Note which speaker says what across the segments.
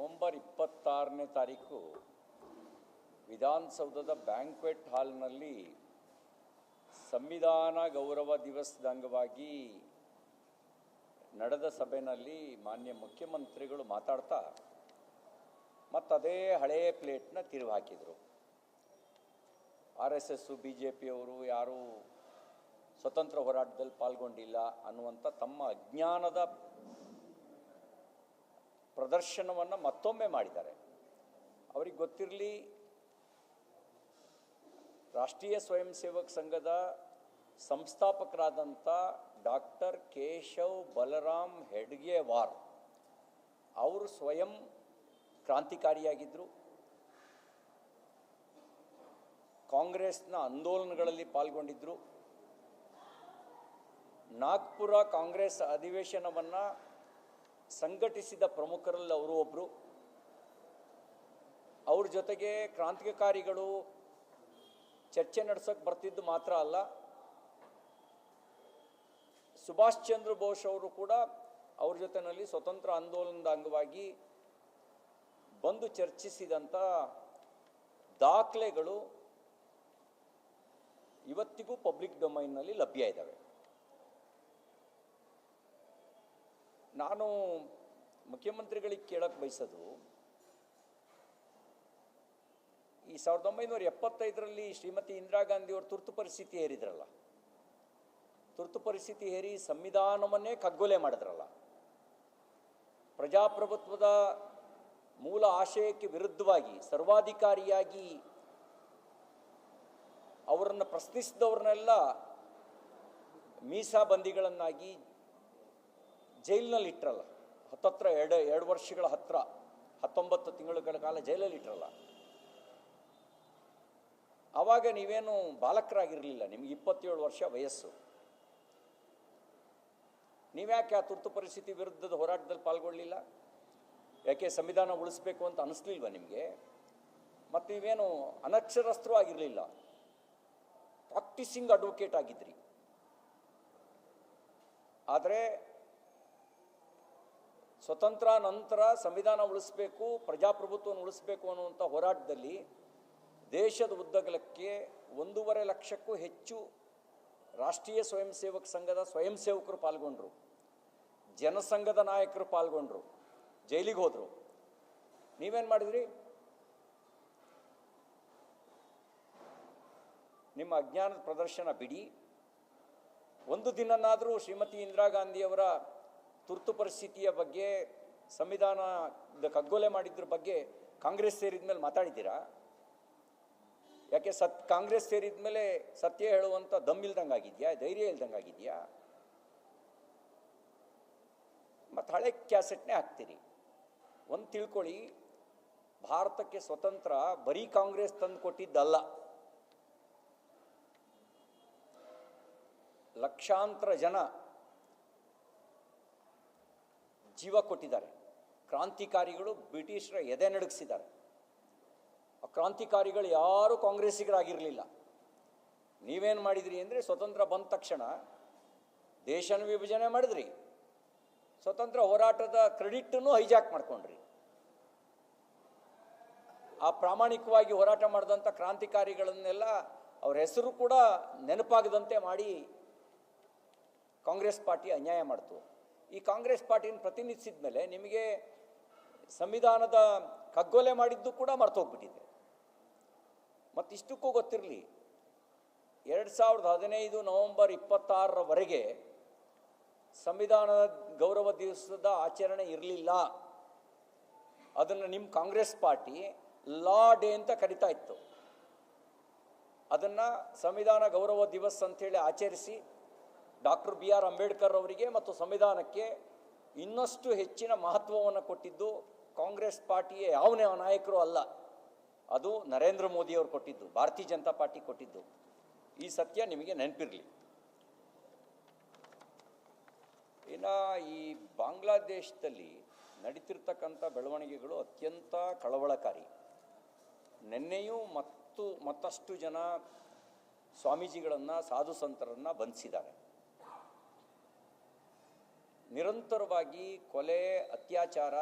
Speaker 1: November ಇಪ್ಪತ್ತಾರನೇ ತಾರೀಕು ವಿಧಾನಸೌಧದ ಬ್ಯಾಂಕ್ವೆಟ್ ಹಾಲ್ನಲ್ಲಿ ಸಂವಿಧಾನ ಗೌರವ ದಿವಸದ ಅಂಗವಾಗಿ ನಡೆದ ಸಭೆಯಲ್ಲಿ ಮಾನ್ಯ ಮುಖ್ಯಮಂತ್ರಿಗಳು ಮಾತಾಡ್ತಾ ಅದೇ ಹಳೆಯ ಪ್ಲೇಟ್ನ ತಿರುವು ಹಾಕಿದರು. R S S, B J ಪಿಯವರು ಯಾರೂ ಸ್ವತಂತ್ರ ಹೋರಾಟದಲ್ಲಿ ಪಾಲ್ಗೊಂಡಿಲ್ಲ ಅನ್ನುವಂಥ ತಮ್ಮ ಅಜ್ಞಾನದ ಪ್ರದರ್ಶನವನ್ನು ಮತ್ತೊಮ್ಮೆ ಮಾಡಿದ್ದಾರೆ. ಅವ್ರಿಗೆ ಗೊತ್ತಿರಲಿ, ರಾಷ್ಟ್ರೀಯ ಸ್ವಯಂ ಸೇವಕ ಸಂಘದ ಸಂಸ್ಥಾಪಕರಾದಂಥ ಡಾಕ್ಟರ್ ಕೇಶವ್ ಬಲರಾಮ್ ಹೆಡ್ಗೇವಾರ್ ಅವರು ಸ್ವಯಂ ಕ್ರಾಂತಿಕಾರಿಯಾಗಿದ್ದರು ಕಾಂಗ್ರೆಸ್ನ ಆಂದೋಲನಗಳಲ್ಲಿ ಪಾಲ್ಗೊಂಡಿದ್ದರು ನಾಗ್ಪುರ ಕಾಂಗ್ರೆಸ್ ಅಧಿವೇಶನವನ್ನು ಸಂಘಟಿಸಿದ ಪ್ರಮುಖರಲ್ಲಿ ಅವರು ಒಬ್ಬರು ಅವ್ರ ಜೊತೆಗೆ ಕ್ರಾಂತಿಕಾರಿಗಳು ಚರ್ಚೆ ನಡೆಸೋಕೆ ಬರ್ತಿದ್ದು ಮಾತ್ರ ಅಲ್ಲ. ಸುಭಾಷ್ ಚಂದ್ರ ಬೋಸ್ ಅವರು ಕೂಡ ಅವ್ರ ಜೊತೆಯಲ್ಲಿ ಸ್ವತಂತ್ರ ಆಂದೋಲನದ ಅಂಗವಾಗಿ ಬಂದು ಚರ್ಚಿಸಿದಂಥ ದಾಖಲೆಗಳು ಇವತ್ತಿಗೂ ಪಬ್ಲಿಕ್ ಡೊಮೈನ್ನಲ್ಲಿ ಲಭ್ಯ ಇದ್ದಾವೆ ನಾನು ಮುಖ್ಯಮಂತ್ರಿಗಳಿಗೆ ಕೇಳಕ್ಕೆ ಬಯಸೋದು, ಈ ಸಾವಿರದ ಒಂಬೈನೂರ ಎಪ್ಪತ್ತೈದರಲ್ಲಿ ಶ್ರೀಮತಿ ಇಂದಿರಾ ಗಾಂಧಿ ಅವರು ತುರ್ತು ಪರಿಸ್ಥಿತಿ ಹೇರಿದ್ರಲ್ಲ ತುರ್ತು ಪರಿಸ್ಥಿತಿ ಹೇರಿ ಸಂವಿಧಾನವನ್ನೇ ಕಗ್ಗೊಲೆ ಮಾಡಿದ್ರಲ್ಲ, ಪ್ರಜಾಪ್ರಭುತ್ವದ ಮೂಲ ಆಶಯಕ್ಕೆ ವಿರುದ್ಧವಾಗಿ, ಸರ್ವಾಧಿಕಾರಿಯಾಗಿ ಅವರನ್ನು ಪ್ರಶ್ನಿಸಿದವ್ರನ್ನೆಲ್ಲ ಮೀಸಾಬಂದಿಗಳನ್ನಾಗಿ ಜೈಲಿನಲ್ಲಿ ಇಟ್ಟರಲ್ಲ ಹತ್ತತ್ರ ಎರಡು ಎರಡು ವರ್ಷಗಳ ಹತ್ರ, ಹತ್ತೊಂಬತ್ತು ತಿಂಗಳುಗಳ ಕಾಲ ಜೈಲಲ್ಲಿ ಇಟ್ಟರಲ್ಲ ಆವಾಗ ನೀವೇನು ಬಾಲಕರಾಗಿರಲಿಲ್ಲ, ನಿಮ್ಗೆ ಇಪ್ಪತ್ತೇಳು ವರ್ಷ ವಯಸ್ಸು. ನೀವ್ಯಾಕೆ ಆ ತುರ್ತು ಪರಿಸ್ಥಿತಿ ವಿರುದ್ಧದ ಹೋರಾಟದಲ್ಲಿ ಪಾಲ್ಗೊಳ್ಳಲಿಲ್ಲ ಯಾಕೆ ಸಂವಿಧಾನ ಉಳಿಸ್ಬೇಕು ಅಂತ ಅನಿಸ್ಲಿಲ್ವ ನಿಮಗೆ? ಮತ್ತು ನೀವೇನು ಅನಕ್ಷರಸ್ಥರೂ ಆಗಿರಲಿಲ್ಲ. ಪ್ರಾಕ್ಟಿಸಿಂಗ್ ಅಡ್ವೊಕೇಟ್ ಆಗಿದ್ರಿ. ಆದರೆ ಸ್ವತಂತ್ರ ನಂತರ ಸಂವಿಧಾನ ಉಳಿಸ್ಬೇಕು, ಪ್ರಜಾಪ್ರಭುತ್ವವನ್ನು ಉಳಿಸ್ಬೇಕು ಅನ್ನುವಂಥ ಹೋರಾಟದಲ್ಲಿ ದೇಶದ ಉದ್ದಗಲಕ್ಕೆ ಒಂದೂವರೆ ಲಕ್ಷಕ್ಕೂ ಹೆಚ್ಚು ರಾಷ್ಟ್ರೀಯ ಸ್ವಯಂ ಸೇವಕ ಸಂಘದ ಸ್ವಯಂ ಸೇವಕರು ಪಾಲ್ಗೊಂಡ್ರು. ಜನಸಂಘದ ನಾಯಕರು ಪಾಲ್ಗೊಂಡ್ರು. ಜೈಲಿಗೆ ಹೋದರು. ನೀವೇನು ಮಾಡಿದ್ರಿ? ನಿಮ್ಮ ಅಜ್ಞಾನದ ಪ್ರದರ್ಶನ ಬಿಡಿ. ಒಂದು ದಿನನಾದರೂ ಶ್ರೀಮತಿ ಇಂದಿರಾ ಗಾಂಧಿಯವರ ತುರ್ತು ಪರಿಸ್ಥಿತಿಯ ಬಗ್ಗೆ ಸಂವಿಧಾನದ ಕಗ್ಗೊಲೆ ಮಾಡಿದ್ರ ಬಗ್ಗೆ ಕಾಂಗ್ರೆಸ್ ಸೇರಿದ ಮೇಲೆ ಮಾತಾಡಿದ್ದೀರಾ? ಯಾಕೆ ಸತ್, ಕಾಂಗ್ರೆಸ್ ಸೇರಿದ ಮೇಲೆ ಸತ್ಯ ಹೇಳುವಂಥ ದಮ್ ಇಲ್ದಂಗೆ ಆಗಿದೆಯಾ ಧೈರ್ಯ ಇಲ್ದಂಗೆ ಆಗಿದೆಯಾ ಮತ್ತು ಹಳೆ ಕ್ಯಾಸೆಟ್ನೇ ಹಾಕ್ತೀರಿ. ಒಂದು ತಿಳ್ಕೊಳ್ಳಿ, ಭಾರತಕ್ಕೆ ಸ್ವತಂತ್ರ ಬರೀ ಕಾಂಗ್ರೆಸ್ ತಂದು ಕೊಟ್ಟಿದ್ದಲ್ಲ. ಲಕ್ಷಾಂತರ ಜನ ಜೀವ ಕೊಟ್ಟಿದ್ದಾರೆ. ಕ್ರಾಂತಿಕಾರಿಗಳು ಬ್ರಿಟಿಷರ ಎದೆ ನಡಗಿಸಿದ್ದಾರೆ. ಆ ಕ್ರಾಂತಿಕಾರಿಗಳು ಯಾರೂ ಕಾಂಗ್ರೆಸ್ಸಿಗರಾಗಿರಲಿಲ್ಲ. ನೀವೇನು ಮಾಡಿದ್ರಿ ಅಂದರೆ ಸ್ವತಂತ್ರ ಬಂದ ತಕ್ಷಣ ದೇಶನ ವಿಭಜನೆ ಮಾಡಿದ್ರಿ. ಸ್ವತಂತ್ರ ಹೋರಾಟದ ಕ್ರೆಡಿಟನ್ನು ಹೈಜಾಕ್ ಮಾಡ್ಕೊಂಡ್ರಿ. ಆ ಪ್ರಾಮಾಣಿಕವಾಗಿ ಹೋರಾಟ ಮಾಡಿದಂಥ ಕ್ರಾಂತಿಕಾರಿಗಳನ್ನೆಲ್ಲ ಅವ್ರ ಹೆಸರು ಕೂಡ ನೆನಪಾಗದಂತೆ ಮಾಡಿ ಕಾಂಗ್ರೆಸ್ ಪಾರ್ಟಿ ಅನ್ಯಾಯ ಮಾಡ್ತು. ಈ ಕಾಂಗ್ರೆಸ್ ಪಾರ್ಟಿನ ಪ್ರತಿನಿಧಿಸಿದ ಮೇಲೆ ನಿಮಗೆ ಸಂವಿಧಾನದ ಕಗ್ಗೊಲೆ ಮಾಡಿದ್ದು ಕೂಡ ಮರ್ತೋಗ್ಬಿಟ್ಟಿದೆ. ಮತ್ತಿಷ್ಟಕ್ಕೂ ಗೊತ್ತಿರಲಿ, ಎರಡು ಸಾವಿರದ ಹದಿನೈದು ನವೆಂಬರ್ ಇಪ್ಪತ್ತಾರರವರೆಗೆ ಸಂವಿಧಾನದ ಗೌರವ ದಿವಸದ ಆಚರಣೆ ಇರಲಿಲ್ಲ. ಅದನ್ನು ನಿಮ್ಮ ಕಾಂಗ್ರೆಸ್ ಪಾರ್ಟಿ ಲಾ ಡೇ ಅಂತ ಕರಿತಾ ಇತ್ತು. ಅದನ್ನು ಸಂವಿಧಾನ ಗೌರವ ದಿವಸ್ ಅಂಥೇಳಿ ಆಚರಿಸಿ ಡಾಕ್ಟರ್ ಬಿ ಆರ್ ಅಂಬೇಡ್ಕರ್ ಅವರಿಗೆ ಮತ್ತು ಸಂವಿಧಾನಕ್ಕೆ ಇನ್ನಷ್ಟು ಹೆಚ್ಚಿನ ಮಹತ್ವವನ್ನು ಕೊಟ್ಟಿದ್ದು ಕಾಂಗ್ರೆಸ್ ಪಾರ್ಟಿಯ ಯಾವನೇ ನಾಯಕರು ಅಲ್ಲ, ಅದು ನರೇಂದ್ರ ಮೋದಿಯವರು ಕೊಟ್ಟಿದ್ದು, ಭಾರತೀಯ ಜನತಾ ಪಾರ್ಟಿ ಕೊಟ್ಟಿದ್ದು. ಈ ಸತ್ಯ ನಿಮಗೆ ನೆನಪಿರಲಿ. ಇನ್ನು ಈ ಬಾಂಗ್ಲಾದೇಶದಲ್ಲಿ ನಡೀತಿರ್ತಕ್ಕಂಥ ಬೆಳವಣಿಗೆಗಳು ಅತ್ಯಂತ ಕಳವಳಕಾರಿ. ನಿನ್ನೆಯೂ ಮತ್ತು ಮತ್ತಷ್ಟು ಜನ ಸ್ವಾಮೀಜಿಗಳನ್ನು, ಸಾಧು ಸಂತರನ್ನು ಬಂಧಿಸಿದ್ದಾರೆ. ನಿರಂತರವಾಗಿ ಕೊಲೆ, ಅತ್ಯಾಚಾರ,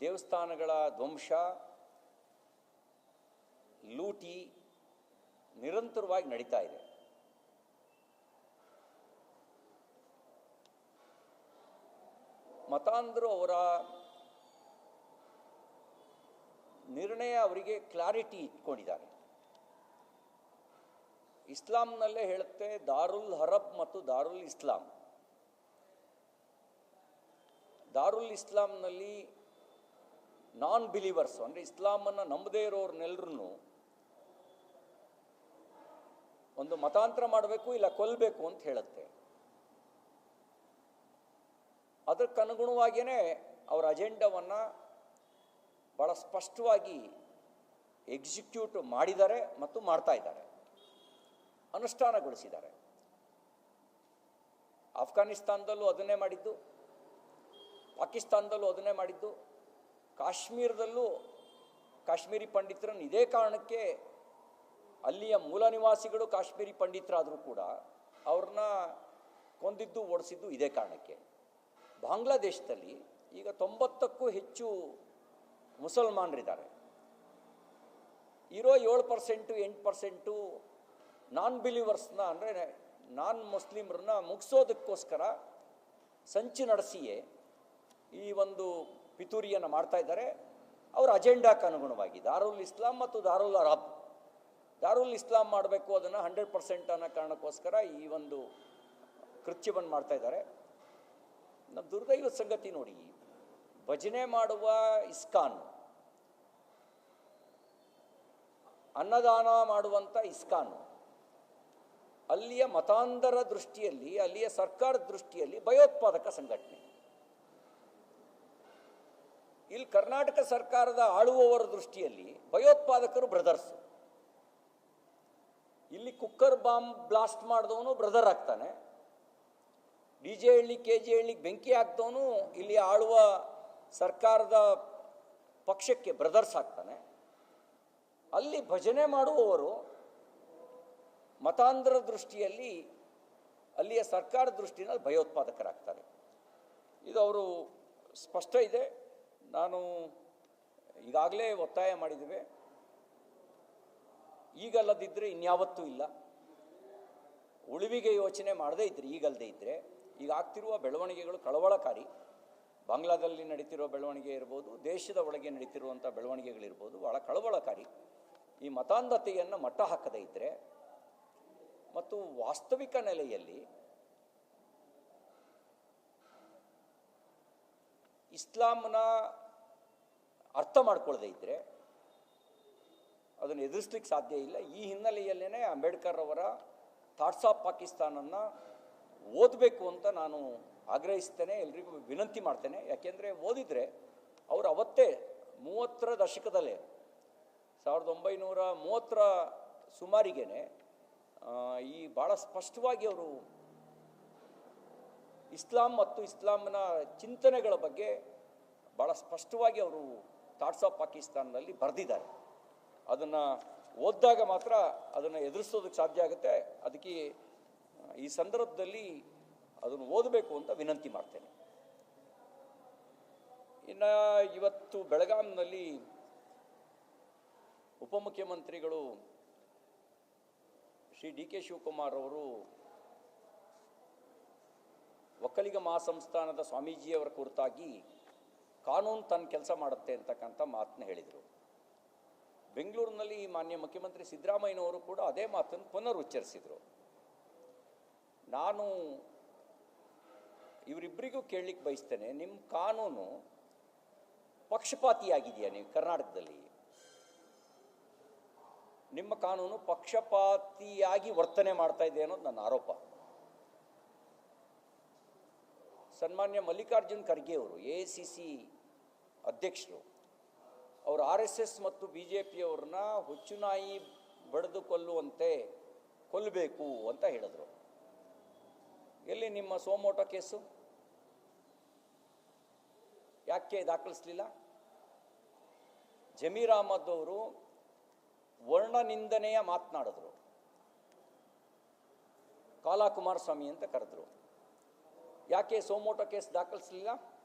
Speaker 1: ದೇವಸ್ಥಾನಗಳ ಧ್ವಂಸ, ಲೂಟಿ ನಿರಂತರವಾಗಿ ನಡೀತಾ ಇದೆ. ಮತಾಂಧರು ಅವರ ನಿರ್ಣಯ ಅವರಿಗೆ ಕ್ಲಾರಿಟಿ ಇಟ್ಕೊಂಡಿದ್ದಾರೆ. ಇಸ್ಲಾಂನಲ್ಲೇ ಹೇಳುತ್ತೆ, ದಾರುಲ್ ಹರಬ್ ಮತ್ತು ದಾರುಲ್ ಇಸ್ಲಾಂ. ದಾರುಲ್ ಇಸ್ಲಾಂನಲ್ಲಿ ನಾನ್ ಬಿಲೀವರ್ಸ್ ಅಂದರೆ ಇಸ್ಲಾಮನ್ನು ನಂಬದೇ ಇರೋರ್ನೆಲ್ಲರೂ ಒಂದು ಮತಾಂತರ ಮಾಡಬೇಕು ಇಲ್ಲ ಕೊಲ್ಲಬೇಕು ಅಂತ ಹೇಳುತ್ತೆ. ಅದಕ್ಕನುಗುಣವಾಗಿಯೇ ಅವರ ಅಜೆಂಡವನ್ನು ಭಾಳ ಸ್ಪಷ್ಟವಾಗಿ ಎಕ್ಸಿಕ್ಯೂಟ್ ಮಾಡಿದ್ದಾರೆ ಮತ್ತು ಮಾಡ್ತಾ ಇದ್ದಾರೆ. ಅನುಷ್ಠಾನಗೊಳಿಸಿದ್ದಾರೆ. ಆಫ್ಘಾನಿಸ್ತಾನದಲ್ಲೂ ಅದನ್ನೇ ಮಾಡಿದ್ದು. ಪಾಕಿಸ್ತಾನದಲ್ಲೂ ಅದನ್ನೇ ಮಾಡಿದ್ದು. ಕಾಶ್ಮೀರದಲ್ಲೂ ಕಾಶ್ಮೀರಿ ಪಂಡಿತರನ್ನು ಇದೇ ಕಾರಣಕ್ಕೆ ಅಲ್ಲಿಯ ಮೂಲ ನಿವಾಸಿಗಳು ಕಾಶ್ಮೀರಿ ಪಂಡಿತರಾದರೂ ಕೂಡ ಅವ್ರನ್ನ ಕೊಂದಿದ್ದು, ಓಡಿಸಿದ್ದು ಇದೇ ಕಾರಣಕ್ಕೆ. ಬಾಂಗ್ಲಾದೇಶದಲ್ಲಿ ಈಗ ತೊಂಬತ್ತಕ್ಕೂ ಹೆಚ್ಚು ಮುಸಲ್ಮಾನರಿದ್ದಾರೆ. ಇರೋ ಏಳು ಪರ್ಸೆಂಟು, ಎಂಟು ಪರ್ಸೆಂಟು ನಾನ್ ಬಿಲೀವರ್ಸ್ನ ಅಂದರೆ ನಾನ್ ಮುಸ್ಲಿಮ್ರನ್ನ ಮುಗಿಸೋದಕ್ಕೋಸ್ಕರ ಸಂಚು ನಡೆಸಿಯೇ ಈ ಒಂದು ಪಿತೂರಿಯನ್ನು ಮಾಡ್ತಾ ಇದ್ದಾರೆ. ಅವರ ಅಜೆಂಡಾಕ್ಕೆ ಅನುಗುಣವಾಗಿ ದಾರುಲ್ ಇಸ್ಲಾಂ ಮತ್ತು ದಾರುಲ್ ಅರಬ್. ದಾರುಲ್ ಇಸ್ಲಾಂ ಮಾಡಬೇಕು ಅದನ್ನು ಹಂಡ್ರೆಡ್ ಪರ್ಸೆಂಟ್ ಅನ್ನೋ ಕಾರಣಕ್ಕೋಸ್ಕರ ಈ ಒಂದು ಕೃತ್ಯವನ್ನು ಮಾಡ್ತಾ ಇದ್ದಾರೆ. ನಮ್ಮ ದುರ್ದೈವದ ಸಂಗತಿ ನೋಡಿ, ಭಜನೆ ಮಾಡುವ ಇಸ್ಕಾನ್, ಅನ್ನದಾನ ಮಾಡುವಂಥ ಇಸ್ಕಾನ್, ಅಲ್ಲಿಯ ಮತಾಂಧರ ದೃಷ್ಟಿಯಲ್ಲಿ, ಅಲ್ಲಿಯ ಸರ್ಕಾರದ ದೃಷ್ಟಿಯಲ್ಲಿ ಭಯೋತ್ಪಾದಕ ಸಂಘಟನೆ. ಇಲ್ಲಿ ಕರ್ನಾಟಕ ಸರ್ಕಾರದ ಆಳುವವರ ದೃಷ್ಟಿಯಲ್ಲಿ ಭಯೋತ್ಪಾದಕರು ಬ್ರದರ್ಸ್. ಇಲ್ಲಿ ಕುಕ್ಕರ್ ಬಾಂಬ್ ಬ್ಲಾಸ್ಟ್ ಮಾಡಿದವನು ಬ್ರದರ್ ಆಗ್ತಾನೆ. D J Halli, K J ಹಳ್ಳಿಗೆ ಬೆಂಕಿ ಹಾಕ್ದವನು ಇಲ್ಲಿ ಆಳುವ ಸರ್ಕಾರದ ಪಕ್ಷಕ್ಕೆ ಬ್ರದರ್ಸ್ ಆಗ್ತಾನೆ. ಅಲ್ಲಿ ಭಜನೆ ಮಾಡುವವರು ಮತಾಂಧರ ದೃಷ್ಟಿಯಲ್ಲಿ ಅಲ್ಲಿಯ ಸರ್ಕಾರ ದೃಷ್ಟಿನಲ್ಲಿ ಭಯೋತ್ಪಾದಕರಾಗ್ತಾರೆ. ಇದು ಅವರು ಸ್ಪಷ್ಟ ಇದೆ. ನಾನು ಈಗಾಗಲೇ ಒತ್ತಾಯ ಮಾಡಿದ್ದೇವೆ. ಈಗಲ್ಲದಿದ್ದರೆ ಇನ್ಯಾವತ್ತೂ ಇಲ್ಲ. ಉಳಿವಿಗೆ ಯೋಚನೆ ಮಾಡದೇ ಇದ್ದರೆ ಈಗಲ್ಲದೆ ಇದ್ದರೆ ಈಗ ಆಗ್ತಿರುವ ಬೆಳವಣಿಗೆಗಳು ಕಳವಳಕಾರಿ. ಬಾಂಗ್ಲಾದಲ್ಲಿ ನಡೀತಿರೋ ಬೆಳವಣಿಗೆ ಇರ್ಬೋದು, ದೇಶದ ಒಳಗೆ ನಡೀತಿರುವಂಥ ಬೆಳವಣಿಗೆಗಳಿರ್ಬೋದು ಭಾಳ ಕಳವಳಕಾರಿ. ಈ ಮತಾಂಧತೆಯನ್ನು ಮಟ್ಟ ಹಾಕದೇ ಇದ್ದರೆ ಮತ್ತು ವಾಸ್ತವಿಕ ನೆಲೆಯಲ್ಲಿ ಇಸ್ಲಾಂನ ಅರ್ಥ ಮಾಡ್ಕೊಳ್ಳದೆ ಇದ್ದರೆ ಅದನ್ನು ಎದುರಿಸ್ಲಿಕ್ಕೆ ಸಾಧ್ಯ ಇಲ್ಲ. ಈ ಹಿನ್ನೆಲೆಯಲ್ಲೇ ಅಂಬೇಡ್ಕರ್ ಅವರ ಥಾಟ್ಸ್ ಆಫ್ ಪಾಕಿಸ್ತಾನನ್ನು ಓದಬೇಕು ಅಂತ ನಾನು ಆಗ್ರಹಿಸ್ತೇನೆ. ಎಲ್ರಿಗೂ ವಿನಂತಿ ಮಾಡ್ತೇನೆ. ಯಾಕೆಂದರೆ ಓದಿದರೆ ಅವರು ಅವತ್ತೇ ಮೂವತ್ತರ ದಶಕದಲ್ಲೇ ಸಾವಿರದ ಒಂಬೈನೂರ ಮೂವತ್ತರ ಸುಮಾರಿಗೇನೆ ಈ ಭಾಳ ಸ್ಪಷ್ಟವಾಗಿ ಅವರು ಇಸ್ಲಾಂ ಮತ್ತು ಇಸ್ಲಾಂನ ಚಿಂತನೆಗಳ ಬಗ್ಗೆ ಭಾಳ ಸ್ಪಷ್ಟವಾಗಿ ಅವರು ಥಾಟ್ಸ್ ಆಫ್ ಪಾಕಿಸ್ತಾನದಲ್ಲಿ ಬರೆದಿದ್ದಾರೆ. ಅದನ್ನು ಓದಿದಾಗ ಮಾತ್ರ ಅದನ್ನು ಎದುರಿಸೋದಕ್ಕೆ ಸಾಧ್ಯ ಆಗುತ್ತೆ. ಅದಕ್ಕೆ ಈ ಸಂದರ್ಭದಲ್ಲಿ ಅದನ್ನು ಓದಬೇಕು ಅಂತ ವಿನಂತಿ ಮಾಡ್ತೇನೆ. ಇನ್ನು ಇವತ್ತು ಬೆಳಗಾಂನಲ್ಲಿ ಉಪಮುಖ್ಯಮಂತ್ರಿಗಳು ಶ್ರೀ ಡಿ ಕೆ ಶಿವಕುಮಾರ್ ಅವರು ಒಕ್ಕಲಿಗ ಮಹಾಸಂಸ್ಥಾನದ ಸ್ವಾಮೀಜಿಯವರ ಕುರಿತಾಗಿ ಕಾನೂನು ತನ್ನ ಕೆಲಸ ಮಾಡುತ್ತೆ ಅಂತಕ್ಕಂಥ ಮಾತನ್ನ ಹೇಳಿದರು. ಬೆಂಗಳೂರಿನಲ್ಲಿ ಮಾನ್ಯ ಮುಖ್ಯಮಂತ್ರಿ ಸಿದ್ದರಾಮಯ್ಯನವರು ಕೂಡ ಅದೇ ಮಾತನ್ನು ಪುನರುಚ್ಚರಿಸಿದರು. ನಾನು ಇವರಿಬ್ಬರಿಗೂ ಕೇಳಲಿಕ್ಕೆ ಬಯಸ್ತೇನೆ ನಿಮ್ಮ ಕಾನೂನು ಪಕ್ಷಪಾತಿಯಾಗಿದೆಯಾ ನೀವು ಕರ್ನಾಟಕದಲ್ಲಿ? ನಿಮ್ಮ ಕಾನೂನು ಪಕ್ಷಪಾತಿಯಾಗಿ ವರ್ತನೆ ಮಾಡ್ತಾ ಇದೆ ಅನ್ನೋದು ನನ್ನ ಆರೋಪ. ಸನ್ಮಾನ್ಯ ಮಲ್ಲಿಕಾರ್ಜುನ್ ಖರ್ಗೆ ಅವರು, ಎ ಸಿ ಸಿ ಅಧ್ಯಕ್ಷರು. ಅವರು ಆರ್ ಎಸ್ ಎಸ್ ಮತ್ತು ಬಿ ಜೆ ಪಿಯವ್ರನ್ನ ಹುಚ್ಚುನಾಯಿ ಬಡಿದು ಕೊಲ್ಲುವಂತೆ ಕೊಲ್ಲಬೇಕು ಅಂತ ಹೇಳಿದರು. ಎಲ್ಲಿ ನಿಮ್ಮ ಸೋಮೋಟೋ ಕೇಸು? ಯಾಕೆ ದಾಖಲಿಸಲಿಲ್ಲ? ಜಮೀರ್ ಅಹಮದ್ ಅವರು ವರ್ಣ ನಿಂದನೆಯ ಮಾತನಾಡಿದ್ರು. ಕಾಲಾ ಕುಮಾರಸ್ವಾಮಿ ಅಂತ ಕರೆದ್ರು. ಯಾಕೆ ಸೋಮೋಟೋ ಕೇಸ್ ದಾಖಲಿಸಲಿಲ್ಲ?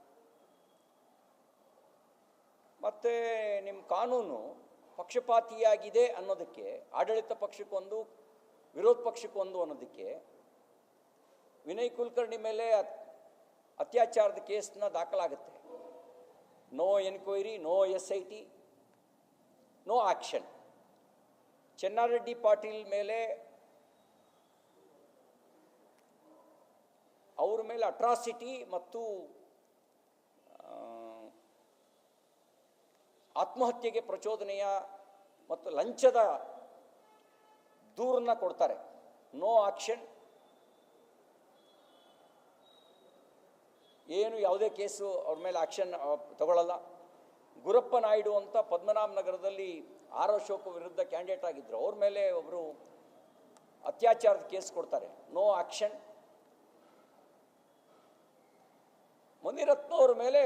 Speaker 1: ಮತ್ತು ನಿಮ್ಮ ಕಾನೂನು ಪಕ್ಷಪಾತಿಯಾಗಿದೆ ಅನ್ನೋದಕ್ಕೆ, ಆಡಳಿತ ಪಕ್ಷಕ್ಕೊಂದು, ವಿರೋಧ ಪಕ್ಷಕ್ಕೊಂದು ಅನ್ನೋದಕ್ಕೆ, ವಿನಯ್ ಕುಲಕರ್ಣಿ ಮೇಲೆ ಅತ್- ಅತ್ಯಾಚಾರದ ಕೇಸನ್ನ ದಾಖಲಾಗುತ್ತೆ. No enquiry no S I T no action Chennareddy Patil ಮೇಲೆ ಅವ್ರ ಮೇಲೆ ಅಟ್ರಾಸಿಟಿ ಮತ್ತು ಆತ್ಮಹತ್ಯೆಗೆ ಪ್ರಚೋದನೆಯ ಮತ್ತು ಲಂಚದ ದೂರನ್ನ ಕೊಡ್ತಾರೆ. ನೋ ಆಕ್ಷನ್ ಏನು ಯಾವುದೇ ಕೇಸು ಅವ್ರ ಮೇಲೆ ಆಕ್ಷನ್ ತಗೊಳ್ಳಲ್ಲ ಗುರಪ್ಪ ನಾಯ್ಡು ಅಂತ ಪದ್ಮನಾಭ ನಗರದಲ್ಲಿ ಆರ್ ಅಶೋಕ್ ವಿರುದ್ಧ ಕ್ಯಾಂಡಿಡೇಟ್ ಆಗಿದ್ದರು ಅವ್ರ ಮೇಲೆ ಒಬ್ಬರು ಅತ್ಯಾಚಾರದ ಕೇಸ್ ಕೊಡ್ತಾರೆ. ನೋ ಆಕ್ಷನ್ ಮುನಿರತ್ನ ಅವ್ರ ಮೇಲೆ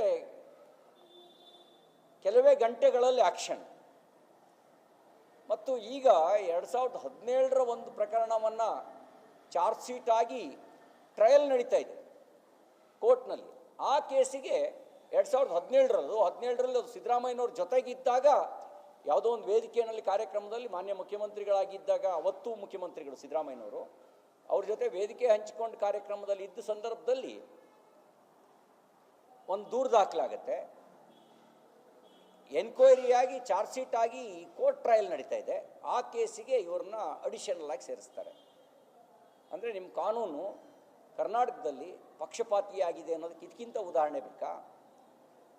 Speaker 1: ಕೆಲವೇ ಗಂಟೆಗಳಲ್ಲಿ ಆಕ್ಷನ್. ಮತ್ತು ಈಗ ಎರಡು ಸಾವಿರದ ಹದಿನೇಳರ ಒಂದು ಪ್ರಕರಣವನ್ನು ಚಾರ್ಜ್ ಶೀಟ್ ಆಗಿ ಟ್ರಯಲ್ ನಡೀತಾ ಇದೆ ಕೋರ್ಟ್ನಲ್ಲಿ. ಆ ಕೇಸಿಗೆ ಎರಡು ಸಾವಿರದ ಹದಿನೇಳರಲ್ಲೂ, ಹದಿನೇಳರಲ್ಲಿ ಅದು ಸಿದ್ದರಾಮಯ್ಯನವ್ರ ಜೊತೆಗಿದ್ದಾಗ ಯಾವುದೋ ಒಂದು ವೇದಿಕೆಯಲ್ಲಿ ಕಾರ್ಯಕ್ರಮದಲ್ಲಿ ಮಾನ್ಯ ಮುಖ್ಯಮಂತ್ರಿಗಳಾಗಿದ್ದಾಗ, ಅವತ್ತು ಮುಖ್ಯಮಂತ್ರಿಗಳು ಸಿದ್ದರಾಮಯ್ಯನವರು, ಅವ್ರ ಜೊತೆ ವೇದಿಕೆ ಹಂಚಿಕೊಂಡು ಕಾರ್ಯಕ್ರಮದಲ್ಲಿ ಇದ್ದ ಸಂದರ್ಭದಲ್ಲಿ ಒಂದು ದೂರು ದಾಖಲಾಗತ್ತೆ. ಎನ್ಕ್ವೈರಿಯಾಗಿ, ಚಾರ್ಜ್ ಶೀಟ್ ಆಗಿ ಕೋರ್ಟ್ ಟ್ರಯಲ್ ನಡೀತಾ ಇದೆ. ಆ ಕೇಸಿಗೆ ಇವ್ರನ್ನ ಅಡಿಷನಲ್ ಆಗಿ ಸೇರಿಸ್ತಾರೆ. ಅಂದರೆ ನಿಮ್ಮ ಕಾನೂನು ಕರ್ನಾಟಕದಲ್ಲಿ ಪಕ್ಷಪಾತಿಯಾಗಿದೆ ಅನ್ನೋದಕ್ಕೆ ಇದಕ್ಕಿಂತ ಉದಾಹರಣೆ ಬೇಕಾ?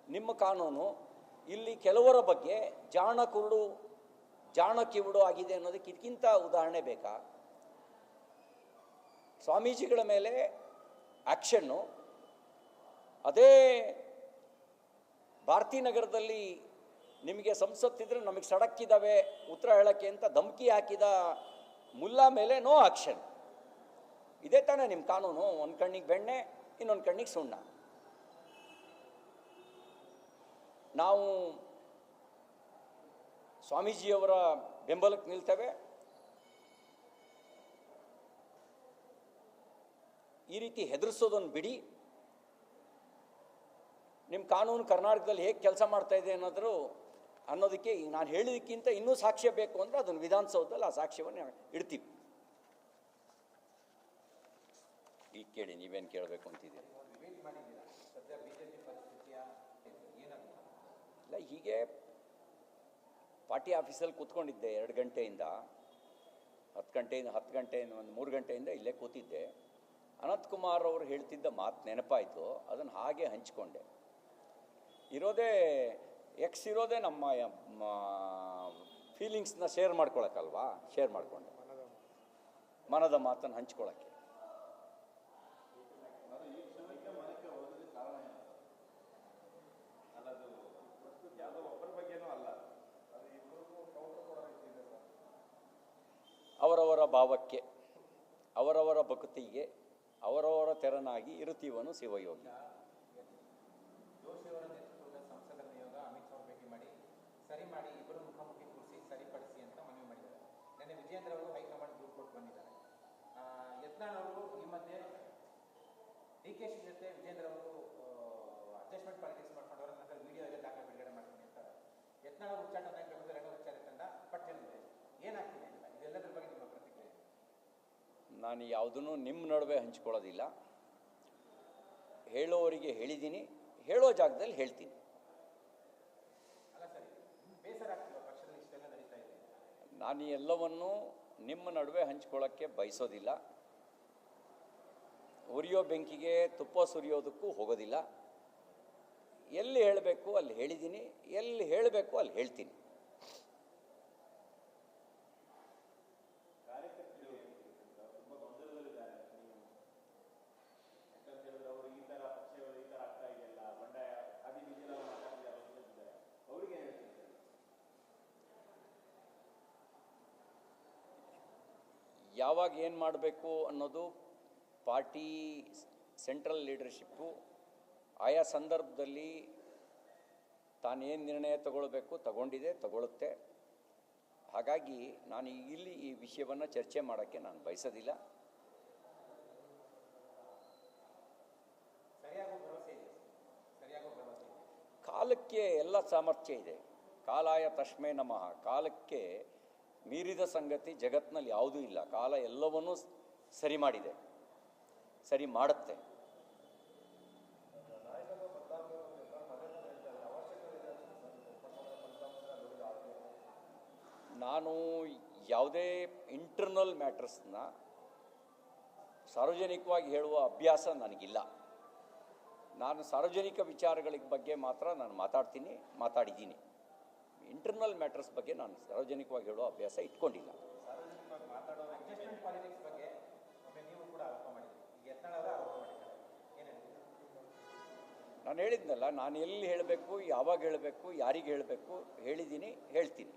Speaker 1: ನಿಮ್ಮ ಕಾನೂನು ಇಲ್ಲಿ ಕೆಲವರ ಬಗ್ಗೆ ಜಾಣ ಕುರುಡು, ಜಾಣ ಕಿವುಡು ಆಗಿದೆ ಅನ್ನೋದಕ್ಕೆ ಇದಕ್ಕಿಂತ ಉದಾಹರಣೆ ಬೇಕಾ? ಸ್ವಾಮೀಜಿಗಳ ಮೇಲೆ ಆ್ಯಕ್ಷನ್ನು ಅದೇ ಭಾರತೀನಗರದಲ್ಲಿ ನಿಮಗೆ ಸಂಸತ್ತಿದ್ರೆ ನಮಗೆ ಸಡಕ್ಕಿದ್ದಾವೆ ಉತ್ತರ ಹೇಳಕ್ಕೆ ಅಂತ ಧಮಕಿ ಹಾಕಿದ ಮುಲ್ಲಾ ಮೇಲೆ ನೋ ಆಕ್ಷನ್ ಇದೇ ತಾನೇ ನಿಮ್ಮ ಕಾನೂನು. ಒಂದು ಕಣ್ಣಿಗೆ ಬೆಣ್ಣೆ, ಇನ್ನೊಂದು ಕಣ್ಣಿಗೆ ಸುಣ್ಣ. ನಾವು ಸ್ವಾಮೀಜಿಯವರ ಬೆಂಬಲಕ್ಕೆ ನಿಲ್ತೇವೆ. ಈ ರೀತಿ ಹೆದರಿಸೋದೊಂದು ಬಿಡಿ. ನಿಮ್ಮ ಕಾನೂನು ಕರ್ನಾಟಕದಲ್ಲಿ ಹೇಗೆ ಕೆಲಸ ಮಾಡ್ತಾ ಇದೆ ಅನ್ನೋದ್ರು ಅನ್ನೋದಕ್ಕೆ ನಾನು ಹೇಳೋದಕ್ಕಿಂತ ಇನ್ನೂ ಸಾಕ್ಷ್ಯ ಬೇಕು ಅಂದರೆ ಅದನ್ನು ವಿಧಾನಸೌಧದಲ್ಲಿ ಆ ಸಾಕ್ಷ್ಯವನ್ನು ಇಡ್ತೀವಿ. ಈಗ ಕೇಳಿ ನೀವೇನು ಕೇಳಬೇಕು ಅಂತಿದ್ದೀರಿ? ಇಲ್ಲ, ಹೀಗೆ ಪಾರ್ಟಿ ಆಫೀಸಲ್ಲಿ ಕೂತ್ಕೊಂಡಿದ್ದೆ ಎರಡು ಗಂಟೆಯಿಂದ. ಹತ್ತು ಗಂಟೆಯಿಂದ ಹತ್ತು ಗಂಟೆಯಿಂದ, ಒಂದು ಮೂರು ಗಂಟೆಯಿಂದ ಇಲ್ಲೇ ಕೂತಿದ್ದೆ. ಅನಂತ್ ಕುಮಾರ್ ಅವರು ಹೇಳ್ತಿದ್ದ ಮಾತು ನೆನಪಾಯಿತು. ಅದನ್ನು ಹಾಗೆ ಹಂಚಿಕೊಂಡೆ. ಇರೋದೇ ಎಕ್ಸ್ ಇರೋದೇ ನಮ್ಮ ಫೀಲಿಂಗ್ಸ್ನ ಶೇರ್ ಮಾಡ್ಕೊಳಕ್ಕಲ್ವಾ? ಶೇರ್ ಮಾಡಿಕೊಂಡೆ. ಮನದ ಮಾತನ್ನು ಹಂಚ್ಕೊಳ್ಳೋಕ್ಕೆ ಅವರವರ ಭಾವಕ್ಕೆ, ಅವರವರ ಭಕ್ತಿಗೆ, ಅವರವರ ತೆರನಾಗಿ ಇರುತ್ತೀವನು ಶಿವಯೋಗಿ.
Speaker 2: ಸರಿ ಮಾಡಿ ಇಬ್ಬರು ಮುಖಾಮುಖಿ ಕೂರಿಸಿ ಸರಿಪಡಿಸಿ ಅಂತ ಮನವಿ ಮಾಡಿದ್ದಾರೆ. ನಿನ್ನೆ ವಿಜಯೇಂದ್ರ ಅವರು ಹೈಕಮಾಂಡ್ ದೂರು ಕೊಟ್ಟು ಬಂದಿದ್ದಾರೆ. ಯತ್ನಾಳ್ ಅವರು ಈ ಮಧ್ಯೆ ಡಿ ಕೆ ಶಿ ಜೊತೆ ವಿಜೇಂದ್ರ ಅವರು ಅಡ್ಜಸ್ಟ್ಮೆಂಟ್ ಪಾಲಿಟಿಕ್ಸ್ ಮಾಡ್ಕೊಂಡು ಅವರ ನಂತರ ವಿಡಿಯೋ ಎಲ್ಲ ದಾಖಲೆ ಬಿಡುಗಡೆ ಮಾಡ್ತೀನಿ ಅಂತ ಯತ್ನಾಳ್ ಅವರು ಉಚ್ಚಾಟನೆ ಆಗಬೇಕು ರಂಗ ಉಚ್ಚಾರ ತಂಡ ಏನಾಗ್ತಿದೆ ಅಂತ, ಇದೆಲ್ಲದರ ಬಗ್ಗೆ ನಿಮ್ಮ ಪ್ರತಿಕ್ರಿಯೆ?
Speaker 1: ನಾನು ಯಾವುದನ್ನು ನಿಮ್ಮ ನಡುವೆ ಹಂಚ್ಕೊಳ್ಳೋದಿಲ್ಲ. ಹೇಳೋವರಿಗೆ ಹೇಳಿದ್ದೀನಿ, ಹೇಳೋ ಜಾಗದಲ್ಲಿ ಹೇಳ್ತೀನಿ
Speaker 2: ಅಲ್ಲ ಸರಿ ಬೇಸರ ಆಗ್ತಿಲ್ಲ ಪಕ್ಷದಲ್ಲಿ ಇಷ್ಟೆಲ್ಲ ನಡೀತಾ ಇದೆ
Speaker 1: ನಾನು ಎಲ್ಲವನ್ನೂ ನಿಮ್ಮ ನಡುವೆ ಹಂಚ್ಕೊಳ್ಳೋಕ್ಕೆ ಬಯಸೋದಿಲ್ಲ. ಉರಿಯೋ ಬೆಂಕಿಗೆ ತುಪ್ಪ ಸುರಿಯೋದಕ್ಕೂ ಹೋಗೋದಿಲ್ಲ. ಎಲ್ಲಿ ಹೇಳಬೇಕು ಅಲ್ಲಿ ಹೇಳಿದ್ದೀನಿ, ಎಲ್ಲಿ ಹೇಳಬೇಕು ಅಲ್ಲಿ ಹೇಳ್ತೀನಿ. ಯಾವಾಗ ಏನು ಮಾಡಬೇಕು ಅನ್ನೋದು ಪಾರ್ಟಿ ಸೆಂಟ್ರಲ್ ಲೀಡರ್ಶಿಪ್ಪು ಆಯಾ ಸಂದರ್ಭದಲ್ಲಿ ತಾನೇನು ನಿರ್ಣಯ ತಗೊಳ್ಬೇಕು ತಗೊಂಡಿದೆ ತಗೊಳುತ್ತೆ. ಹಾಗಾಗಿ ನಾನು ಇಲ್ಲಿ ಈ ವಿಷಯವನ್ನು ಚರ್ಚೆ ಮಾಡೋಕ್ಕೆ ನಾನು ಬಯಸೋದಿಲ್ಲ. ಕಾಲಕ್ಕೆ ಎಲ್ಲ ಸಾಮರ್ಥ್ಯ ಇದೆ. ಕಾಲಾಯ ತಸ್ಮೈ ನಮಃ. ಕಾಲಕ್ಕೆ ಮೀರಿದ ಸಂಗತಿ ಜಗತ್ತಿನಲ್ಲಿ ಯಾವುದೂ ಇಲ್ಲ. ಕಾಲ ಎಲ್ಲವನ್ನೂ ಸರಿ ಮಾಡಿದೆ. ಸರಿ ಮಾಡುತ್ತೆ. ನಾನು ಯಾವುದೇ ಇಂಟರ್ನಲ್ ಮ್ಯಾಟ್ರಸ್ನ ಸಾರ್ವಜನಿಕವಾಗಿ ಹೇಳುವ ಅಭ್ಯಾಸ ನನಗಿಲ್ಲ. ನಾನು ಸಾರ್ವಜನಿಕ ವಿಚಾರಗಳ ಬಗ್ಗೆ ಮಾತ್ರ ನಾನು ಮಾತಾಡ್ತೀನಿ, ಮಾತಾಡಿದ್ದೀನಿ. ಇಂಟರ್ನಲ್ ಮ್ಯಾಟರ್ಸ್ ಬಗ್ಗೆ ನಾನು ಸಾರ್ವಜನಿಕವಾಗಿ ಹೇಳೋ ಅಭ್ಯಾಸ ಇಟ್ಕೊಂಡಿಲ್ಲ. ನಾನು ಹೇಳಿದ್ನಲ್ಲ, ನಾನು ಎಲ್ಲಿ ಹೇಳಬೇಕು, ಯಾವಾಗ ಹೇಳಬೇಕು, ಯಾರಿಗೆ ಹೇಳಬೇಕು, ಹೇಳಿದ್ದೀನಿ, ಹೇಳ್ತೀನಿ.